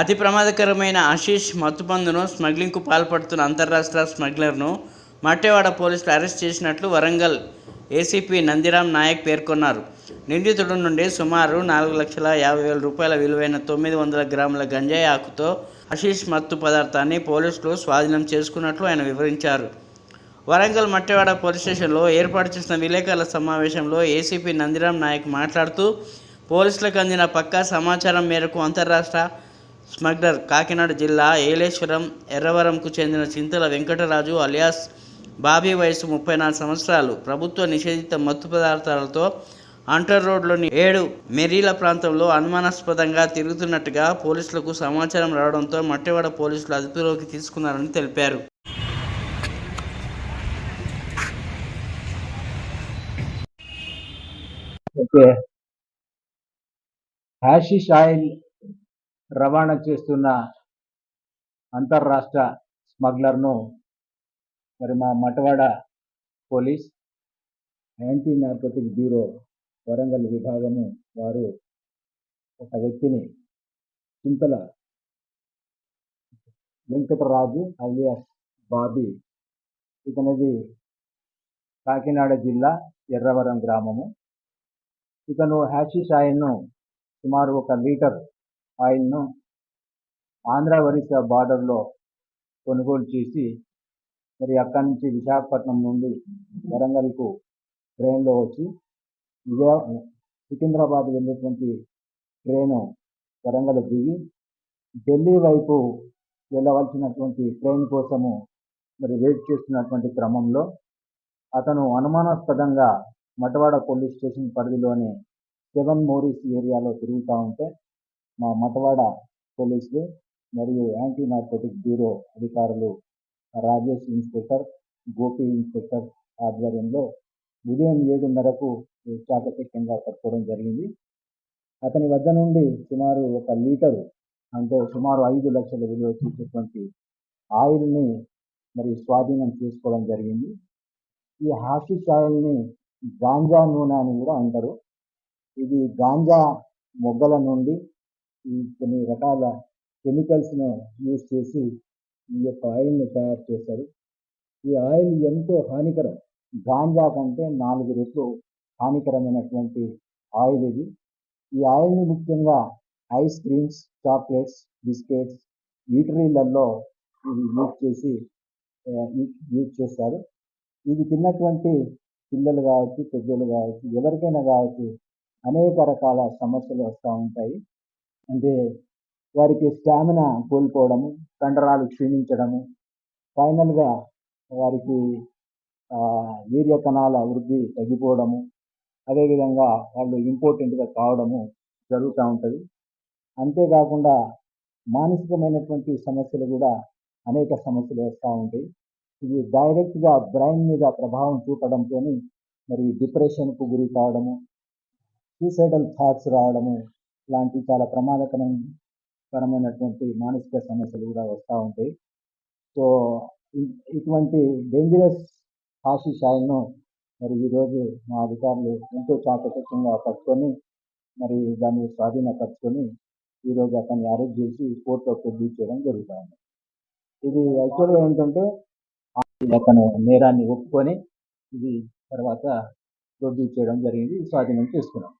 అతి ప్రమాదకరమైన ఆశీష్ మత్తుపందును స్మగ్లింగ్కు పాల్పడుతున్న అంతర్రాష్ట్ర స్మగ్లర్ను మట్టేవాడ పోలీసులు అరెస్ట్ చేసినట్లు వరంగల్ ఏసీపీ నందిరామ్ నాయక్ పేర్కొన్నారు. నిందితుడు నుండి సుమారు నాలుగు లక్షల యాభై వేల రూపాయల విలువైన తొమ్మిది వందల గ్రాముల గంజాయి ఆకుతో ఆశీష్ మత్తు పదార్థాన్ని పోలీసులు స్వాధీనం చేసుకున్నట్లు ఆయన వివరించారు. వరంగల్ మట్టేవాడ పోలీస్ స్టేషన్లో ఏర్పాటు చేసిన విలేకరుల సమావేశంలో ఏసీపీ నందిరామ్ నాయక్ మాట్లాడుతూ పోలీసులకు అందిన పక్కా సమాచారం మేరకు అంతర్రాష్ట్ర స్మగ్లర్ కాకినాడ జిల్లా ఏలేశ్వరం ఎర్రవరంకు చెందిన చింతల వెంకటరాజు అలియాస్ బాబీ వయసు ముప్పై నాలుగు సంవత్సరాలు. ప్రభుత్వ నిషేధిత మత్తు పదార్థాలతో అంటర్ రోడ్లోని ఏడు మెరీల ప్రాంతంలో అనుమానాస్పదంగా తిరుగుతున్నట్టుగా పోలీసులకు సమాచారం రావడంతో మట్టెవాడ పోలీసులు అదుపులోకి తీసుకున్నారని తెలిపారు. హ్యాషిష్ ఆయిల్ రవాణా చేస్తున్న అంతర్రాష్ట్ర స్మగ్లర్ను మరి మా Matwada police anti narcotic bureau Warangal విభాగము వారు ఒక వ్యక్తిని చింతల వెంకటరాజు అలియాస్ బాబీ ఇతనిది కాకినాడ జిల్లా ఎర్రవరం గ్రామము. ఇతను హ్యాషిష్ ఆయన్ను సుమారు ఒక లీటర్ ఆయిల్ను ఆంధ్ర ఒరిస్సా బార్డర్లో కొనుగోలు చేసి మరి అక్కడి నుంచి విశాఖపట్నం నుండి వరంగల్కు ట్రైన్లో వచ్చి విజయ సికింద్రాబాద్ వెళ్ళేటువంటి ట్రైను వరంగల్ దిగి ఢిల్లీ వైపు వెళ్ళవలసినటువంటి ట్రైన్ కోసము మరి వెయిట్ చేస్తున్నటువంటి క్రమంలో అతను అనుమానాస్పదంగా మటవాడ పోలీస్ స్టేషన్ పరిధిలోని సెవెన్ మోరీస్ ఏరియాలో తిరుగుతూ ఉంటే మా మటవాడ పోలీసులు మరియు యాంటీ నార్కోటిక్ బ్యూరో అధికారులు రాజేష్ ఇన్స్పెక్టర్ గోపి ఇన్స్పెక్టర్ ఆధ్వర్యంలో ఉదయం ఏడున్నరకు చాకచక్యంగా పట్టుకోవడం జరిగింది. అతని వద్ద నుండి సుమారు ఒక లీటరు అంటే సుమారు ఐదు లక్షల విలువ చేసేటువంటి ఆయిల్ని మరి స్వాధీనం చేసుకోవడం జరిగింది. ఈ హాషిష్ ఆయిల్ని గాంజా నూనె అని కూడా అంటారు. ఇది గాంజా మొగ్గల నుండి ఈ కొన్ని రకాల కెమికల్స్ను యూజ్ చేసి ఈ యొక్క ఆయిల్ని తయారు చేశారు. ఈ ఆయిల్ ఎంతో హానికరం. గాంజా కంటే నాలుగు రెట్లు హానికరమైనటువంటి ఆయిల్ ఇది. ఈ ఆయిల్ని ముఖ్యంగా ఐస్ క్రీమ్స్ చాక్లెట్స్ బిస్కెట్స్ ఈటరీలలో ఇది యూజ్ చేసి యూజ్ చేస్తారు. ఇది తిన్నటువంటి పిల్లలు కావచ్చు పెద్దోళ్ళు కావచ్చు ఎవరికైనా కావచ్చు అనేక రకాల సమస్యలు వస్తూ ఉంటాయి. అంటే వారికి స్టామినా కోల్పోవడము కండరాలు క్షీణించడము ఫైనల్గా వారికి వీర్య కణాల వృద్ధి తగ్గిపోవడము అదేవిధంగా వాళ్ళు ఇంపార్టెంట్గా కావడము జరుగుతూ ఉంటుంది. అంతేకాకుండా మానసికమైనటువంటి సమస్యలు కూడా అనేక సమస్యలు వస్తూ ఉంటాయి. ఇది డైరెక్ట్గా బ్రెయిన్ మీద ప్రభావం చూపడంతో మరి డిప్రెషన్కు గురి కావడము సూసైడల్ థాట్స్ రావడము లాంటి చాలా ప్రమాదకరమైనటువంటి మానసిక సమస్యలు కూడా వస్తూ ఉంటాయి. సో ఇటువంటి డేంజరస్ హాషిష్ ఆయిల్ను మరి ఈరోజు మా అధికారులు ఎంతో చాకచక్యంగా పట్టుకొని మరి దాన్ని స్వాధీనపరుచుకొని ఈరోజు అతన్ని అరెస్ట్ చేసి కోర్టులో ప్రొడ్యూస్ చేయడం జరుగుతుంది. ఇది యాక్చువల్గా ఏంటంటే అతను నేరాన్ని ఒప్పుకొని ఇది తర్వాత ప్రొడ్యూస్ చేయడం జరిగింది స్వాధీనం చేసుకున్నాం.